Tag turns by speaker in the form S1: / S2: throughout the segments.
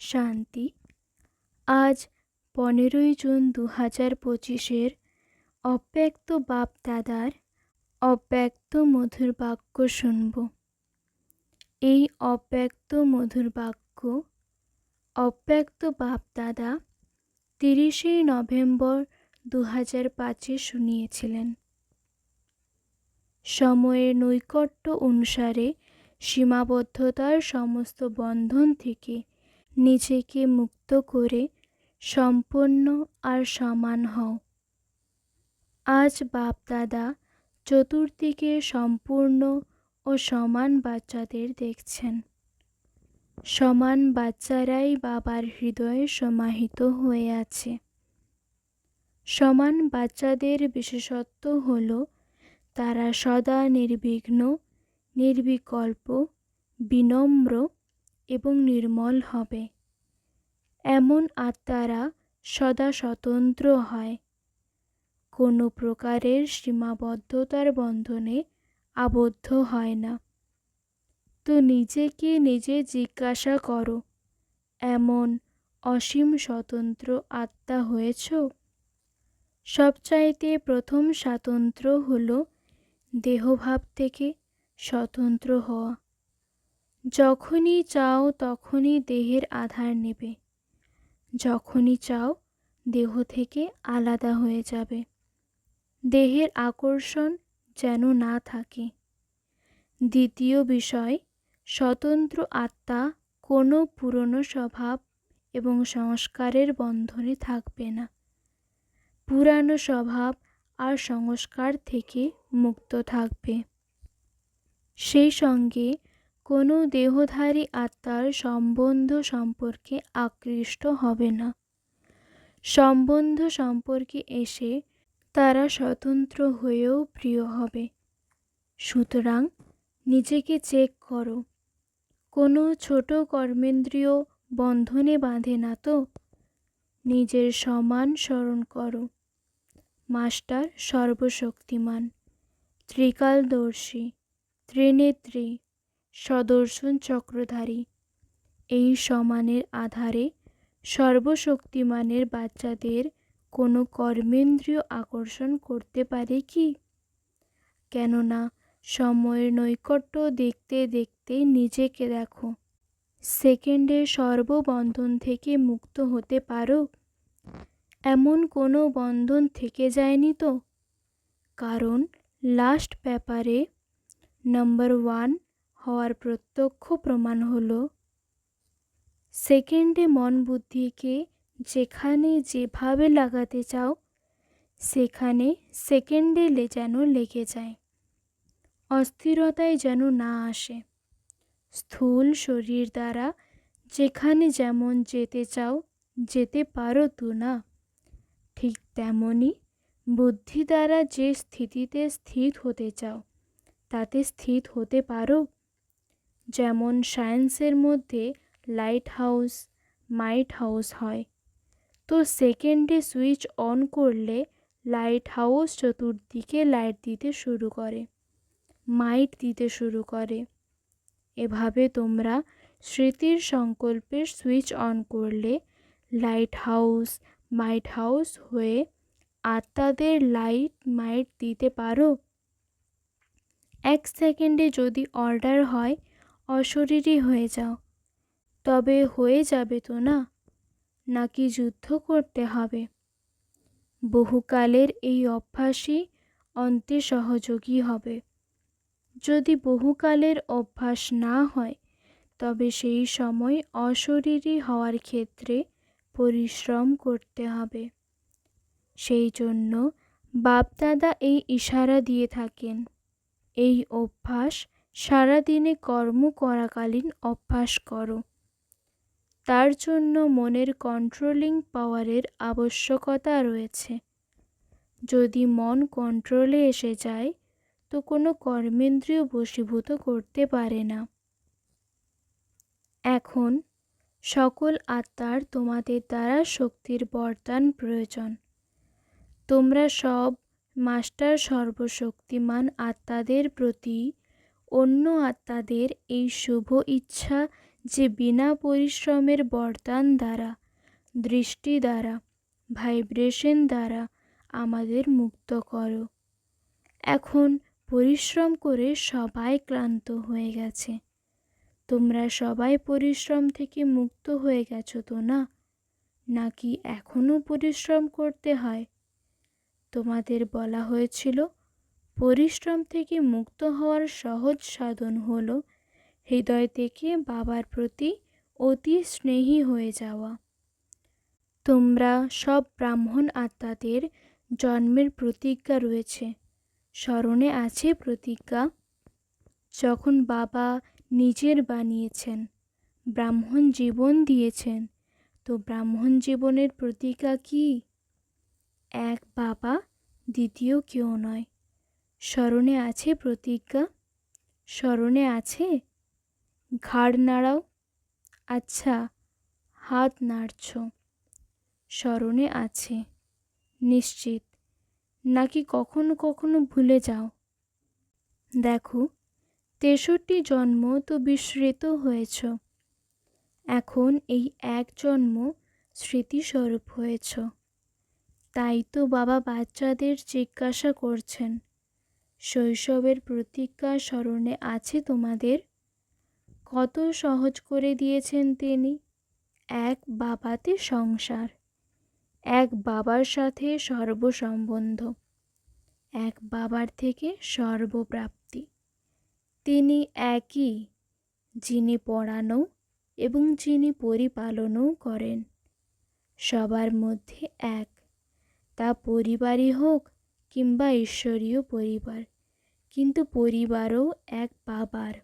S1: শান্তি। আজ পনেরোই জুন দু হাজার পঁচিশের অব্যক্ত বাপ দাদার অব্যক্ত মধুর বাক্য শুনব। এই অব্যক্ত মধুর বাক্য, অব্যক্ত বাপ দাদা তিরিশে নভেম্বর দু হাজার পাঁচে শুনিয়েছিলেন। সময়ের নৈকট্য অনুসারে সীমাবদ্ধতার সমস্ত বন্ধন থেকে নিজেকে মুক্ত করে সম্পন্ন আর সমান হও। আজ বাপ দাদা চতুর্দিকে সম্পূর্ণ ও সমান বাচ্চাদের দেখছেন। সমান বাচ্চারাই বাবার হৃদয়ে সমাহিত হয়ে আছে। সমান বাচ্চাদের বিশেষত্ব হল, তারা সদা নির্বিঘ্ন, নির্বিকল্প, বিনম্র এবং নির্মল হবে। এমন আত্মারা সদা স্বতন্ত্র হয়। কোনো প্রকারের সীমাবদ্ধতার বন্ধনে আবদ্ধ হয় না। তো নিজেকে নিজে জিজ্ঞাসা করো, এমন অসীম স্বতন্ত্র আত্মা হয়েছ? সবচাইতে প্রথম স্বাতন্ত্র্য হল দেহভাব থেকে স্বতন্ত্র হওয়া। যখনই চাও তখনই দেহের আধার নেবে। যখনই চাও, দেহ থেকে আলাদা হয়ে যাবে। দেহের আকর্ষণ যেন না থাকে। দ্বিতীয় বিষয়, স্বতন্ত্র আত্মা কোনো পুরনো স্বভাব এবং সংস্কারের বন্ধনে থাকবে না। পুরানো স্বভাব আর সংস্কার থেকে মুক্ত থাকবে। সেই সঙ্গে কোনো দেহধারী আত্মার সম্বন্ধ সম্পর্কে আকৃষ্ট হবে না। সম্বন্ধ সম্পর্কে এসে তারা স্বতন্ত্র হয়েও প্রিয় হবে। সুতরাং নিজেকে চেক করো। কোনো ছোট কর্মেন্দ্রীয় বন্ধনে বাঁধে না তো? নিজের সমান স্মরণ করো। মাস্টার সর্বশক্তিমান, ত্রিকালদর্শী, ত্রিনেত্রী। সদর্শন চক্রধারী। এই সমানের আধারে সর্বশক্তিমানের বাচ্চাদের কোনো কর্মেন্দ্রীয় আকর্ষণ করতে পারে কি? কেননা, সময়ের নৈকট্য দেখতে দেখতে নিজেকে দেখো। সেকেন্ডে সর্ববন্ধন থেকে মুক্ত হতে পারো। এমন কোনো বন্ধন থেকে যায়নি তো? কারণ লাস্ট পেপারে নাম্বার ওয়ান হওয়ার প্রত্যক্ষ প্রমাণ হলো, সেকেন্ডে মন বুদ্ধিকে যেখানে যেভাবে লাগাতে চাও, সেখানে সেকেন্ডে লে যেন লেগে যায়। অস্থিরতায় যেন না আসে। স্থূল শরীর দ্বারা যেখানে যেমন যেতে চাও, যেতে পারো তো না? ঠিক তেমনই বুদ্ধি দ্বারা যে স্থিতিতে স্থিত হতে চাও, তাতে স্থিত হতে পারো? যেমন সায়েন্সের মধ্যে লাইট হাউস মাইট হাউস হয়। তো সেকেন্ডে সুইচ অন করলে লাইট হাউস চতুর্দিকে লাইট দিতে শুরু করে মাইট দিতে শুরু করে। এভাবে তোমরা স্মৃতির সংকল্পের সুইচ অন করলে লাইট হাউস মাইট হাউস হয়ে আত্মাদের লাইট, মাইট দিতে পারো। এক সেকেন্ডে যদি অর্ডার হয় অশরীরই হয়ে যাও। তবে হয়ে যাবে তো না? নাকি যুদ্ধ করতে হবে? বহুকালের এই অভ্যাসই অন্তে সহযোগী হবে। যদি বহুকালের অভ্যাস না হয়, তবে সেই সময় অশরীরী হওয়ার ক্ষেত্রে পরিশ্রম করতে হবে। সেই জন্য বাপদাদা এই ইশারা দিয়ে থাকেন। এই অভ্যাস সারাদিনে কর্ম করাকালীন অভ্যাস করো। তার জন্য মনের কন্ট্রোলিং পাওয়ারের আবশ্যকতা রয়েছে। যদি মন কন্ট্রোলে এসে যায়, তো কোনো কর্মেন্দ্রিয় বশীভূত করতে পারে না। এখন, সকল আত্মার তোমাদের দ্বারা শক্তির বরদান প্রয়োজন। তোমরা সব মাস্টার সর্বশক্তিমান আত্মাদের প্রতি অন্য আত্মাদের এই শুভ ইচ্ছা যে বিনা পরিশ্রমের বরদান দ্বারা, দৃষ্টি দ্বারা, ভাইব্রেশন দ্বারা আমাদের মুক্ত করো। এখন পরিশ্রম করে সবাই ক্লান্ত হয়ে গেছে। তোমরা সবাই পরিশ্রম থেকে মুক্ত হয়ে গেছো তো না? নাকি এখনও পরিশ্রম করতে হয়? তোমাদের বলা হয়েছিল পরিশ্রম থেকে মুক্ত হওয়ার সহজ সাধন হলো হৃদয় থেকে বাবার প্রতি অতি স্নেহী হয়ে যাওয়া। তোমরা সব ব্রাহ্মণ আত্মাদের জন্মের প্রতিজ্ঞা রয়েছে, স্মরণে আছে প্রতিজ্ঞা। যখন বাবা নিজের বানিয়েছেন, ব্রাহ্মণ জীবন দিয়েছেন, তো ব্রাহ্মণ জীবনের প্রতিজ্ঞা কি? এক বাবা, দ্বিতীয় কেউ নয়। স্মরণে আছে প্রতিজ্ঞা স্মরণে আছে? ঘাড় নাড়াও। আচ্ছা হাত নাড়ছ। স্মরণে আছে। নিশ্চিত। নাকি কখনো কখনো ভুলে যাও। দেখো, তেষট্টি জন্ম তো বিস্মৃত হয়েছ। এখন এই এক জন্ম স্মৃতিস্বরূপ হয়েছ। তাই তো বাবা বাচ্চাদের জিজ্ঞাসা করছেন। শৈশবের প্রতিজ্ঞা স্মরণে আছে তোমাদের? কত সহজ করে দিয়েছেন তিনি। এক বাবাতে সংসার, এক বাবার সাথে সর্বসম্বন্ধ, এক বাবার থেকে সর্বপ্রাপ্তি। তিনি একই, যিনি পড়ানো এবং যিনি পরিপালনও করেন। সবার মধ্যে এক, তা পরিবারই হোক কিংবা ঈশ্বরীয় পরিবার। কিন্তু পরিবারও এক বাবার।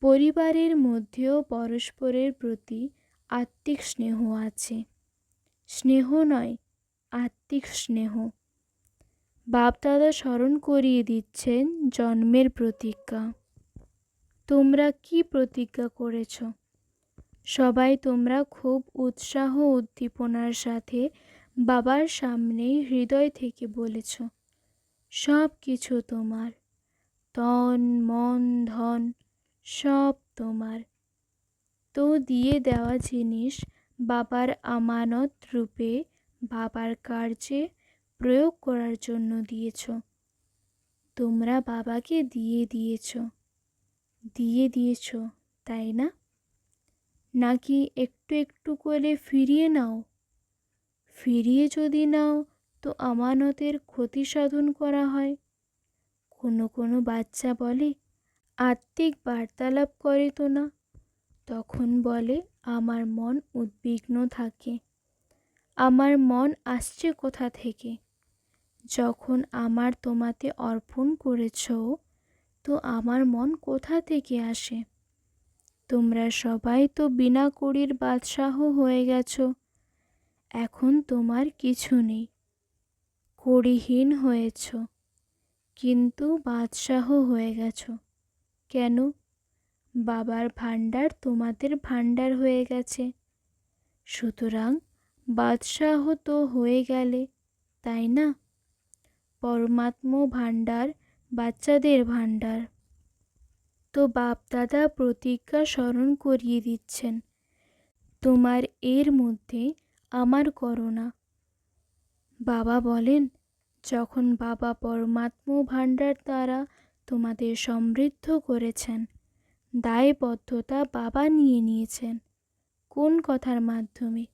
S1: পরিবারের মধ্যেও পরস্পরের প্রতি আত্মিক স্নেহ আছে। স্নেহ নয়, আত্মিক স্নেহ। বাপদাদা স্মরণ করিয়ে দিচ্ছেন জন্মের প্রতিজ্ঞা। তোমরা কি প্রতিজ্ঞা করেছ? সবাই তোমরা খুব উৎসাহ উদ্দীপনার সাথে বাবার সামনে হৃদয় থেকে বলেছ। সব কিছু তোমার। তন, মন, ধন, সব তোমার। তো দিয়ে দেওয়া জিনিস বাবার আমানত রূপে বাবার কার্যে প্রয়োগ করার জন্য দিয়েছ। তোমরা বাবাকে দিয়ে দিয়েছ। দিয়ে দিয়েছ, তাই না? নাকি একটু একটু করে ফিরিয়ে নাও? ফিরিয়ে যদি নাও তো আমানতের ক্ষতি সাধন করা হয়। কোনো কোনো বাচ্চা বলে, আত্মিক বার্তালাপ করে তো না? তখন বলে, আমার মন উদ্বিগ্ন থাকে। আমার মন আসছে কোথা থেকে? যখন আমার তোমাতে অর্পণ করেছ, তো আমার মন কোথা থেকে আসে? তোমরা সবাই তো বিনা কড়ির বাদশাহ হয়ে গেছো। এখন তোমার কিছু নেই। কড়িহীন হয়েছ, কিন্তু বাদশাহ হয়ে গেছ। কেন? বাবার ভাণ্ডার তোমাদের ভাণ্ডার হয়ে গেছে। সুতরাং বাদশাহ তো হয়ে গেলে, তাই না? পরমাত্ম ভাণ্ডার, বাচ্চাদের ভাণ্ডার। তো বাপদাদা প্রতিজ্ঞা স্মরণ করিয়ে দিচ্ছেন, তোমার এর মধ্যে আমার করোনা বাবা বলেন, যখন বাবা পরমাত্ম ভাণ্ডার দ্বারা তোমাদের সমৃদ্ধ করেছেন, দায়বদ্ধতা বাবা নিয়ে নিয়েছেন। কোন কথার মাধ্যমে?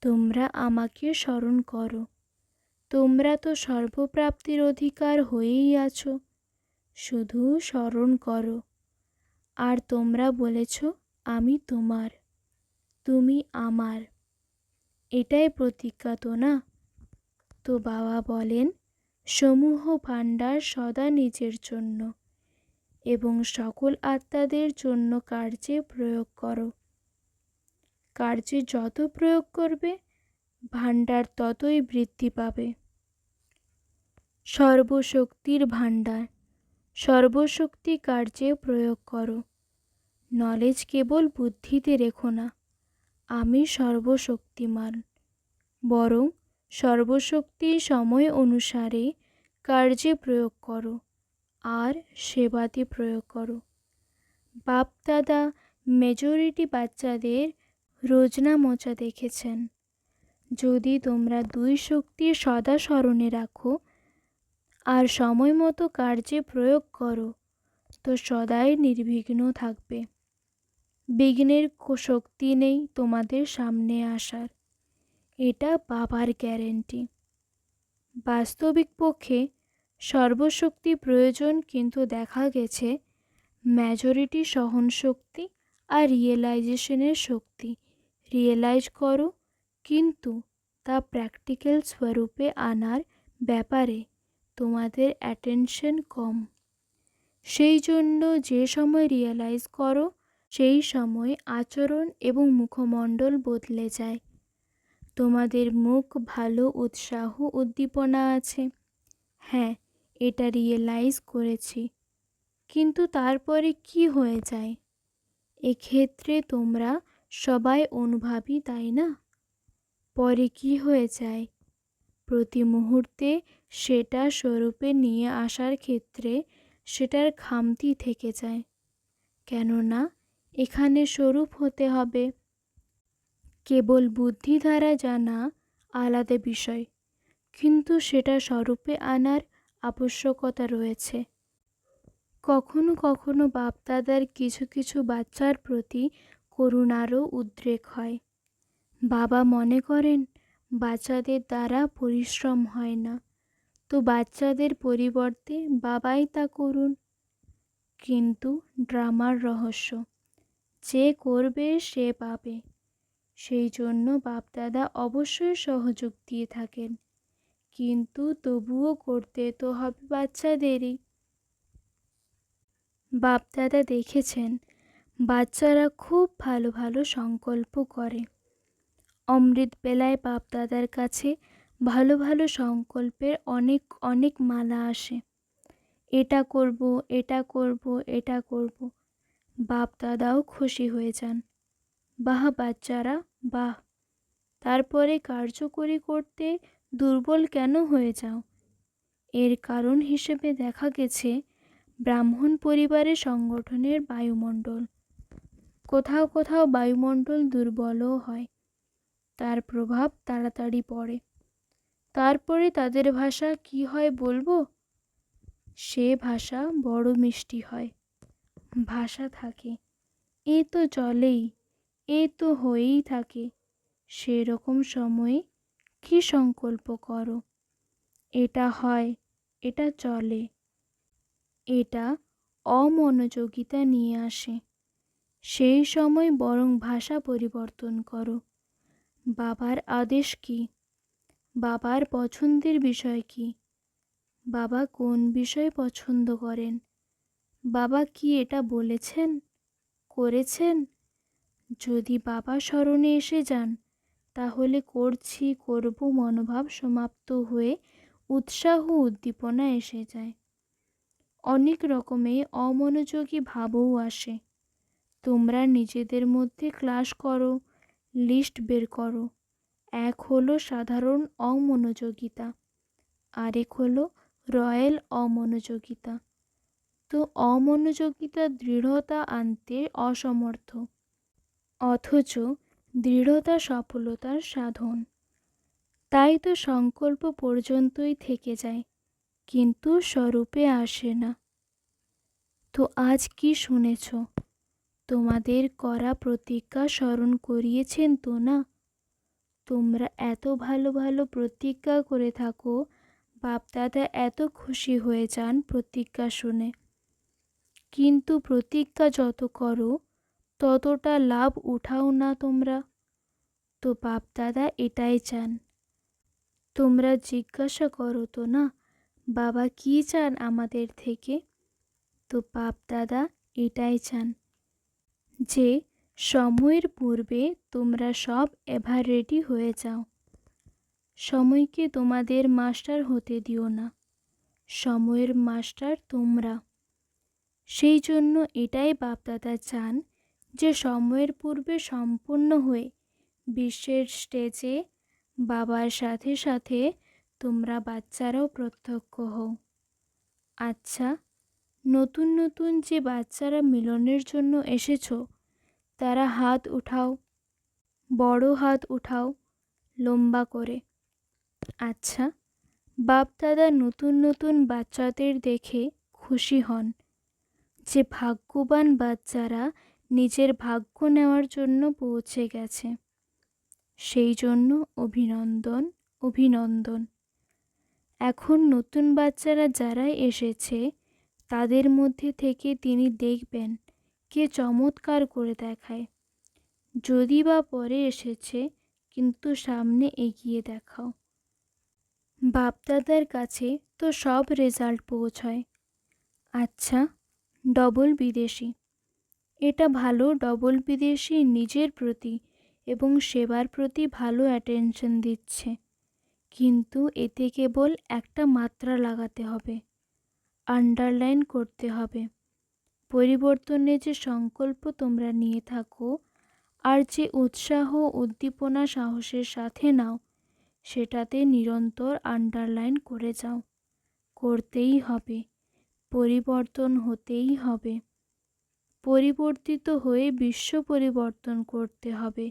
S1: তোমরা আমাকে স্মরণ করো। তোমরা তো সর্বপ্রাপ্তির অধিকার হয়েই আছো। শুধু স্মরণ করো। আর তোমরা বলেছ, আমি তোমার, তুমি আমার। এটাই প্রতিজ্ঞা তো না? তো বাবা বলেন, সমূহ ভাণ্ডার সদা নিজের জন্য এবং সকল আত্মাদের জন্য কার্যে প্রয়োগ করো। কার্যে যত প্রয়োগ করবে, ভাণ্ডার ততই বৃদ্ধি পাবে। সর্বশক্তির ভাণ্ডার, সর্বশক্তি কার্যে প্রয়োগ করো। নলেজ কেবল বুদ্ধিতে রেখো না, আমি সর্বশক্তিমান, বরং সর্বশক্তি সময় অনুসারে কার্যে প্রয়োগ করো, আর সেবাতে প্রয়োগ করো। বাপদাদা মেজরিটি বাচ্চাদের রোজনা মোচা দেখেছেন। যদি তোমরা দুই শক্তি সদা স্মরণে রাখো, আর সময় মতো কার্যে প্রয়োগ করো, তো সদাই নির্বিঘ্ন থাকবে। বিঘ্নের শক্তি নেই তোমাদের সামনে আসার। এটা বাবার গ্যারেন্টি। বাস্তবিক পক্ষে সর্বশক্তি প্রয়োজন কিন্তু দেখা গেছে মেজরিটি সহনশক্তি আর রিয়েলাইজেশনের শক্তি। রিয়েলাইজ করো, কিন্তু তা প্র্যাকটিক্যাল স্বরূপে আনার ব্যাপারে তোমাদের অ্যাটেনশন কম। সেই জন্য যে সময় রিয়েলাইজ করো, সেই সময় আচরণ এবং মুখমণ্ডল বদলে যায়। তোমাদের মুখ ভালো উৎসাহ উদ্দীপনা আছে। হ্যাঁ এটা রিয়েলাইজ করেছি। কিন্তু তারপরে কি হয়ে যায়? এক্ষেত্রে তোমরা সবাই অনুভাবী, তাই না? পরে কি হয়ে যায়? প্রতি মুহূর্তে সেটা স্বরূপে নিয়ে আসার ক্ষেত্রে সেটার খামতি থেকে যায়। কেননা, এখানে স্বরূপ হতে হবে। কেবল বুদ্ধি দ্বারা জানা আলাদা বিষয়, কিন্তু সেটা স্বরূপে আনার আবশ্যকতা রয়েছে। কখনো কখনো বাপদাদার কিছু কিছু বাচ্চার প্রতি করুণারও উদ্রেক হয়। বাবা মনে করেন, বাচ্চাদের দ্বারা পরিশ্রম হয় না। তো বাচ্চাদের পরিবর্তে বাবাই তা করুন। কিন্তু ড্রামার রহস্য, যে করবে সে পাবে। সেই জন্য বাপদাদা অবশ্যই সহযোগ দিয়ে থাকেন। কিন্তু তবুও করতে তো হবে বাচ্চাদেরই। বাপদাদা দেখেছেন, বাচ্চারা খুব ভালো ভালো সংকল্প করে। অমৃত বেলায় বাপদাদার কাছে ভালো ভালো সংকল্পের অনেক অনেক মালা আসে। এটা করব এটা করব এটা করব। বাপ দাদাও খুশি হয়ে যান। বাহ বাচ্চারা! বাহ, তারপরে কার্যকরী করতে দুর্বল কেন হয়ে যাও? এর কারণ হিসেবে দেখা গেছে ব্রাহ্মণ পরিবারের সংগঠনের বায়ুমণ্ডল। কোথাও কোথাও বায়ুমণ্ডল দুর্বলও হয়, তার প্রভাব তাড়াতাড়ি পড়ে। তারপরে তাদের ভাষা কি হয় বলব? সে ভাষা বড় মিষ্টি হয়, ভাষা থাকে, এ তো চলেই। এ তো হয়েই থাকে। সেরকম সময়ে কি সংকল্প করো? এটা হয়, এটা চলে। এটা অমনোযোগিতা নিয়ে আসে। সেই সময় বরং ভাষা পরিবর্তন করো। বাবার আদেশ কি? বাবার পছন্দের বিষয় কি? বাবা কোন বিষয় পছন্দ করেন? বাবা কি এটা বলেছেন? করেছেন? যদি বাবা স্মরণে এসে যান, তাহলে করছি, করব মনোভাব সমাপ্ত হয়ে উৎসাহ উদ্দীপনা এসে যায়। অনেক রকমে অমনোযোগী ভাবও আসে। তোমরা নিজেদের মধ্যে ক্লাস করো, লিস্ট বের করো। এক হলো সাধারণ অমনোযোগিতা, আরেক হলো রয়্যাল অমনোযোগিতা। তো অমনোযোগিতা দৃঢ়তা আনতে অসমর্থ। অথচ দৃঢ়তা সফলতার সাধন। তাই তো সংকল্প পর্যন্তই থেকে যায়, কিন্তু স্বরূপে আসে না। তো আজ কি শুনেছ? তোমাদের করা প্রতিজ্ঞা স্মরণ করিয়েছেন তো না? তোমরা এত ভালো ভালো প্রতিজ্ঞা করে থাকো, বাপদাদা এত খুশি হয়ে যান প্রতিজ্ঞা শুনে। কিন্তু প্রতিজ্ঞা যত করো ততটা লাভ উঠাও না তোমরা। তো বাপদাদা এটাই চান। তোমরা জিজ্ঞাসা করো তো না, বাবা কি চান আমাদের থেকে? তো বাপদাদা এটাই চান যে, সময়ের পূর্বে তোমরা সব এভার রেডি হয়ে যাও। সময়কে তোমাদের মাস্টার হতে দিও না, সময়ের মাস্টার তোমরা। সেই জন্য এটাই বাপদাদা চান যে সময়ের পূর্বে সম্পূর্ণ হয়ে বিশ্বের স্টেজে বাবার সাথে সাথে তোমরা বাচ্চারাও প্রত্যক্ষ হও। আচ্ছা নতুন নতুন যে বাচ্চারা মিলনের জন্য এসেছ, তারা হাত উঠাও, বড় হাত উঠাও, লম্বা করে। আচ্ছা বাপ দাদা নতুন নতুন বাচ্চাদের দেখে খুশি হন। যে ভাগ্যবান বাচ্চারা নিজের ভাগ্য নেওয়ার জন্য পৌঁছে গেছে। সেই জন্য অভিনন্দন অভিনন্দন। এখন নতুন বাচ্চারা যারাই এসেছে, তাদের মধ্যে থেকে তিনি দেখবেন, কে চমৎকার করে দেখায়। যদি বা পরে এসেছে, কিন্তু সামনে এগিয়ে দেখাও। বাপদাদার কাছে তো সব রেজাল্ট পৌঁছয়। আচ্ছা ডবল বিদেশি। এটা ভালো ডবল বিদেশি নিজের প্রতি এবং সেবার প্রতি ভালো অ্যাটেনশন দিচ্ছে। কিন্তু এতে কেবল একটা মাত্রা লাগাতে হবে আন্ডারলাইন করতে হবে। পরিবর্তনের যে সংকল্প তোমরা নিয়ে থাকো আর যে উৎসাহ, উদ্দীপনা, সাহসের সাথে নাও, সেটাতে নিরন্তর আন্ডারলাইন করে যাও। করতেই হবে, পরিবর্তন হতেই হবে। পরিবর্তিত হয়ে বিশ্ব পরিবর্তন করতে হবে।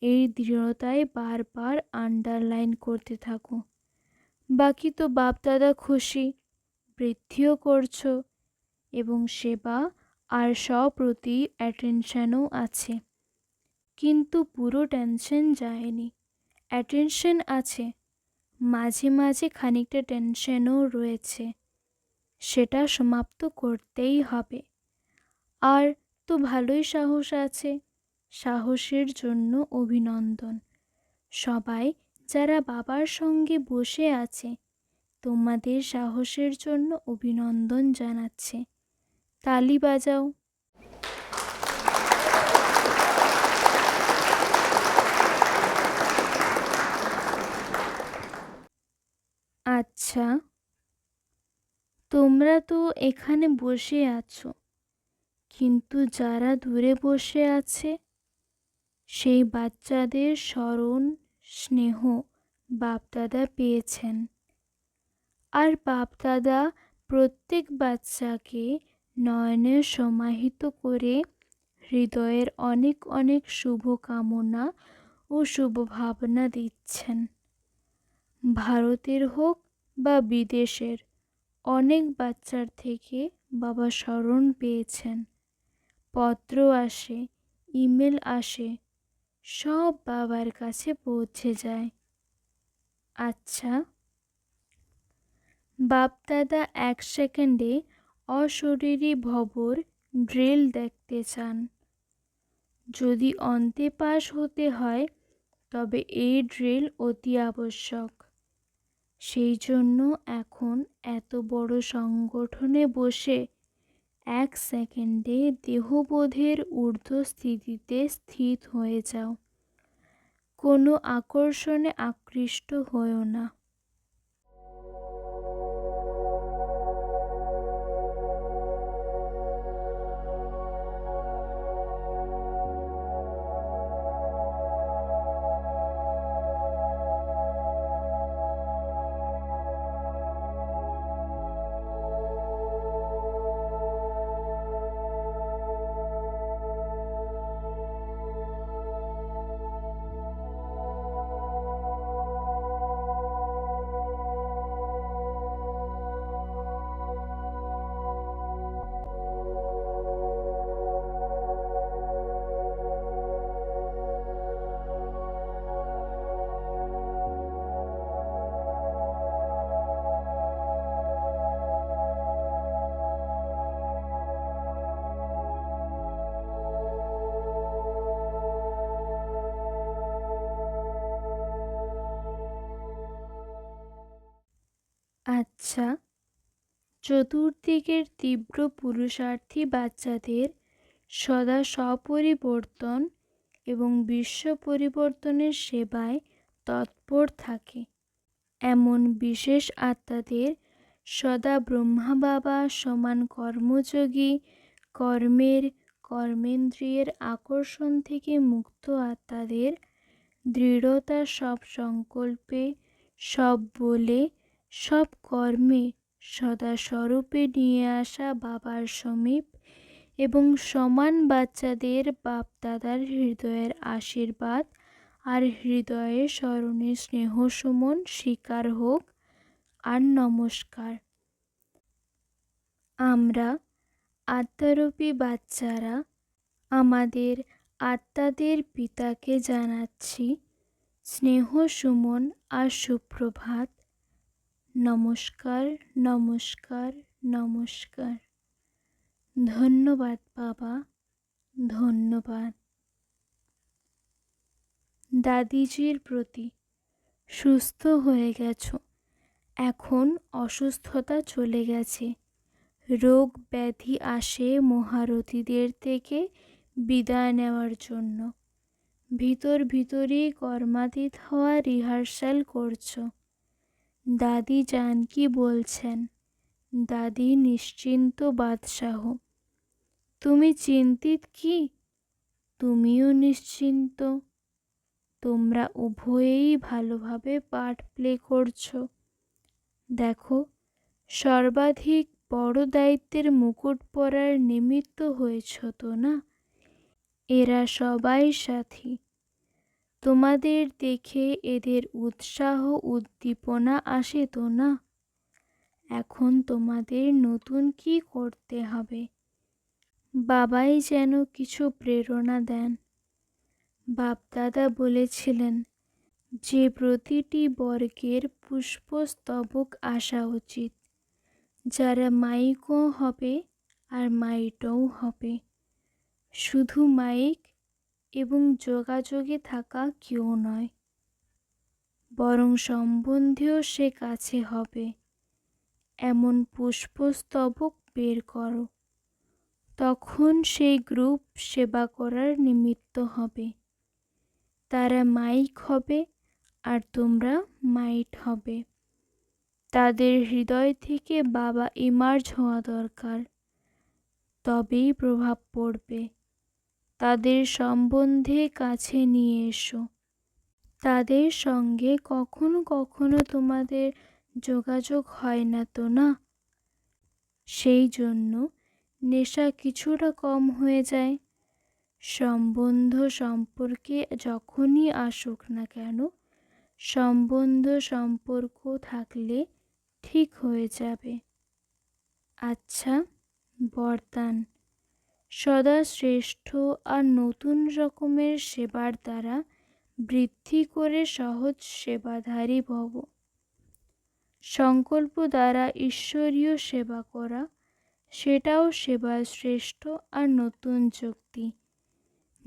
S1: এই দৃঢ়তায় বারবার আন্ডারলাইন করতে থাকো। বাকি তো বাপদাদা খুশি, বৃদ্ধিও করছ এবং সেবা আর সপ্রতি অ্যাটেনশানও আছে। কিন্তু পুরো টেনশন যায়নি। অ্যাটেনশন আছে, মাঝে মাঝে খানিকটা টেনশনও রয়েছে। সেটা সমাপ্ত করতেই হবে। আর তো ভালোই সাহস আছে। সাহসের জন্য অভিনন্দন। সবাই যারা বাবার সঙ্গে বসে আছে, তোমাদের সাহসের জন্য অভিনন্দন জানাচ্ছে। তালি বাজাও। আচ্ছা তোমরা তো এখানে বসে আছো। কিন্তু যারা দূরে বসে আছে, সেই বাচ্চাদের স্মরণ, স্নেহ বাপদাদা পেয়েছেন। আর বাপদাদা প্রত্যেক বাচ্চাকে নয়নে সমাহিত করে হৃদয়ের অনেক অনেক শুভ কামনা ও শুভ ভাবনা দিচ্ছেন। ভারতের হোক বা বিদেশের, অনেক বাচ্চার থেকে বাবা স্মরণ পেয়েছেন। পত্র আসে, ইমেল আসে, সব বাবার কাছে পৌঁছে যায়। আচ্ছা বাপদাদা এক সেকেন্ডে অশরীরী ভবর ড্রিল দেখতে চান। যদি অন্তে পাশ হতে হয়, তবে এই ড্রিল অতি আবশ্যক। সেই জন্য এখন এত বড় সংগঠনে বসে এক সেকেন্ডে দেহবোধের ঊর্ধ্ব স্থিতিতে স্থিত হয়ে যাও। কোনো আকর্ষণে আকৃষ্ট হয়েও না। আচ্ছা। চতুর্দিকের তীব্র পুরুষার্থী বাচ্চাদের সদা স্বপরিবর্তন এবং বিশ্ব পরিবর্তনের সেবায় তৎপর থাকে। এমন বিশেষ আত্মাদের সদা ব্রহ্মা বাবা সমান কর্মযোগী, কর্মের, কর্মেন্দ্রিয়ের আকর্ষণ থেকে মুক্ত আত্মাদের দৃঢ়তা সব সংকল্পে, সব বলে সব কর্মে সদা স্বরূপে নিয়ে আসা বাবার সমীপ এবং সমান বাচ্চাদের বাপদাদার হৃদয়ের আশীর্বাদ আর হৃদয়ে স্মরণে স্নেহ সুমন স্বীকার হোক আর নমস্কার। আমরা আত্মারূপী বাচ্চারা আমাদের আত্মাদের পিতাকে জানাচ্ছি স্নেহ সুমন আর সুপ্রভাত। নমস্কার নমস্কার নমস্কার। ধন্যবাদ বাবা, ধন্যবাদ। দাদিজির প্রতি সুস্থ হয়ে গেছো, এখন অসুস্থতা চলে গেছে। রোগ ব্যাধি আসে মহারথীদের থেকে বিদায় নেওয়ার জন্য। ভিতর ভিতরই কর্মাতীত হওয়া রিহার্সাল করছ। দাদি জানকি বলছেন, দাদি নিশ্চিন্ত বাদশাহ। তুমি চিন্তিত কি? তুমিও নিশ্চিন্ত। তোমরা উভয়েই ভালোভাবে পাঠ প্লে করছ। দেখো, সর্বাধিক বড় দায়িত্বের মুকুট পরার নিমিত্ত হয়েছ তো না? এরা সবাই সাথী। তোমাদের দেখে এদের উৎসাহ উদ্দীপনা আসে তো না? এখন তোমাদের নতুন কি করতে হবে? বাবাই যেন কিছু প্রেরণা দেন। বাপদাদা বলেছিলেন, যে প্রতিটি বর্গের পুষ্পস্তবক আসা উচিত। যারা মাইকও হবে আর মাইটও হবে। শুধু মাইক এবং যোগাযোগে থাকা কেউ নয়, বরং সম্বন্ধেও সে কাছে হবে। এমন পুষ্পস্তবক বের করো। তখন সেই গ্রুপ সেবা করার নিমিত্ত হবে। তারা মাইক হবে আর তোমরা মাইট হবে। তাদের হৃদয় থেকে বাবা ইমার্জ হওয়া দরকার। তবেই প্রভাব পড়বে। তাদের সম্বন্ধে কাছে নিয়ে এসো। তাদের সঙ্গে কখনো কখনো তোমাদের যোগাযোগ হয় না তো না? সেই জন্য নেশা কিছুটা কম হয়ে যায়। সম্বন্ধ সম্পর্কে যখনই আসুক না কেন, সম্বন্ধ সম্পর্ক থাকলে ঠিক হয়ে যাবে। আচ্ছা বরদান। সদা শ্রেষ্ঠ আর নতুন রকমের সেবার দ্বারা বৃদ্ধি করে সহজ সেবাধারী ভব। সংকল্প দ্বারা ঈশ্বরীয় সেবা করা, সেটাও সেবার শ্রেষ্ঠ আর নতুন যুক্তি।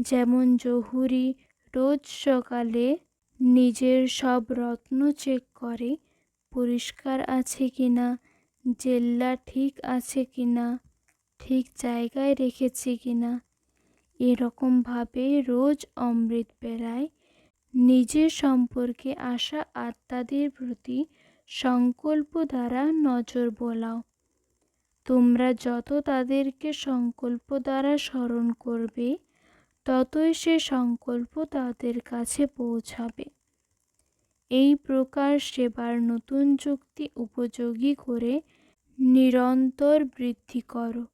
S1: যেমন জহুরি রোজ সকালে নিজের সব রত্ন চেক করে, পরিষ্কার আছে কিনা, জেল্লা ঠিক আছে কিনা ঠিক জায়গায় রেখেছে কিনা এরকমভাবে রোজ অমৃত বেলায় নিজের সম্পর্কে আসা আত্মাদের প্রতি সংকল্প দ্বারা নজর বোলাও। তোমরা যত তাদেরকে সংকল্প দ্বারা স্মরণ করবে, ততই সে সংকল্প তাদের কাছে পৌঁছাবে। এই প্রকার সেবার নতুন যুক্তি উপযোগী করে নিরন্তর বৃদ্ধি করো।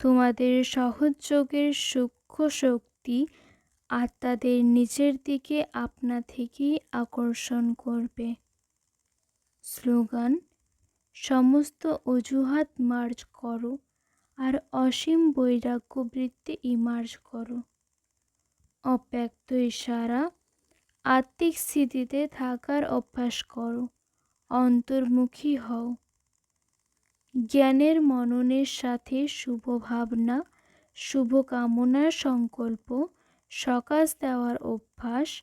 S1: তোমাদের সহযোগের সূক্ষ্ম শক্তি আত্মাদের নিজের দিকে আপনা থেকেই আকর্ষণ করবে। স্লোগান, সমস্ত অজুহাত মার্জ করো আর অসীম বৈরাগ্য বৃত্তি ইমার্জ করো। অব্যক্ত ইশারা, আত্মিক স্থিতিতে থাকার অভ্যাস করো, অন্তর্মুখী হও। জ্ঞানের মননের সাথে শুভ ভাবনা শুভ কামনার সংকল্প, সকাশ দেওয়ার অভ্যাস,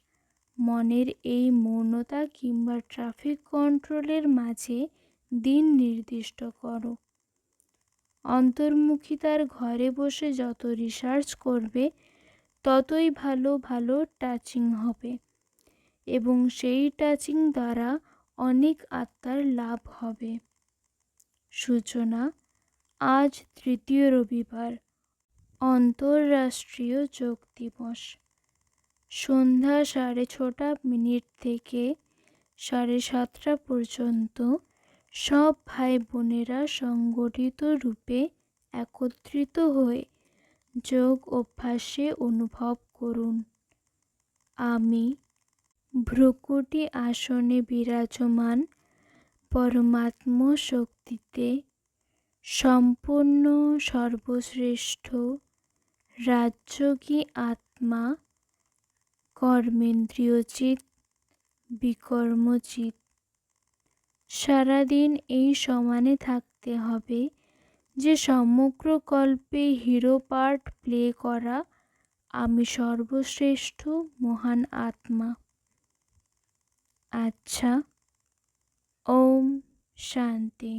S1: মনের এই মৌনতা কিংবা ট্রাফিক কন্ট্রোলের মাঝে দিন নির্দিষ্ট করো। অন্তর্মুখিতার ঘরে বসে যত রিসার্চ করবে, ততই ভালো ভালো টাচিং হবে এবং সেই টাচিং দ্বারা অনেক আত্মার লাভ হবে। সূচনা আজ তৃতীয় রবিবার অন্তর্রাষ্ট্রীয় যোগ দিবস। সন্ধ্যা সাড়ে ছটা মিনিট থেকে সাড়ে সাতটা পর্যন্ত সব ভাই বোনেরা সংগঠিত রূপে একত্রিত হয়ে যোগ অভ্যাসে অনুভব করুন। আমি ভ্রুকুটি আসনে বিরাজমান পরমাত্ম শক্তিতে সম্পূর্ণ সর্বশ্রেষ্ঠ রাজ্যকী আত্মা কর্মেন্দ্রিয়চিত বিকর্মচিত সারাদিন এই সমানে থাকতে হবে যে সমগ্র কল্পে হিরো পার্ট প্লে করা আমি সর্বশ্রেষ্ঠ মহান আত্মা। আচ্ছা ওম শান্তি।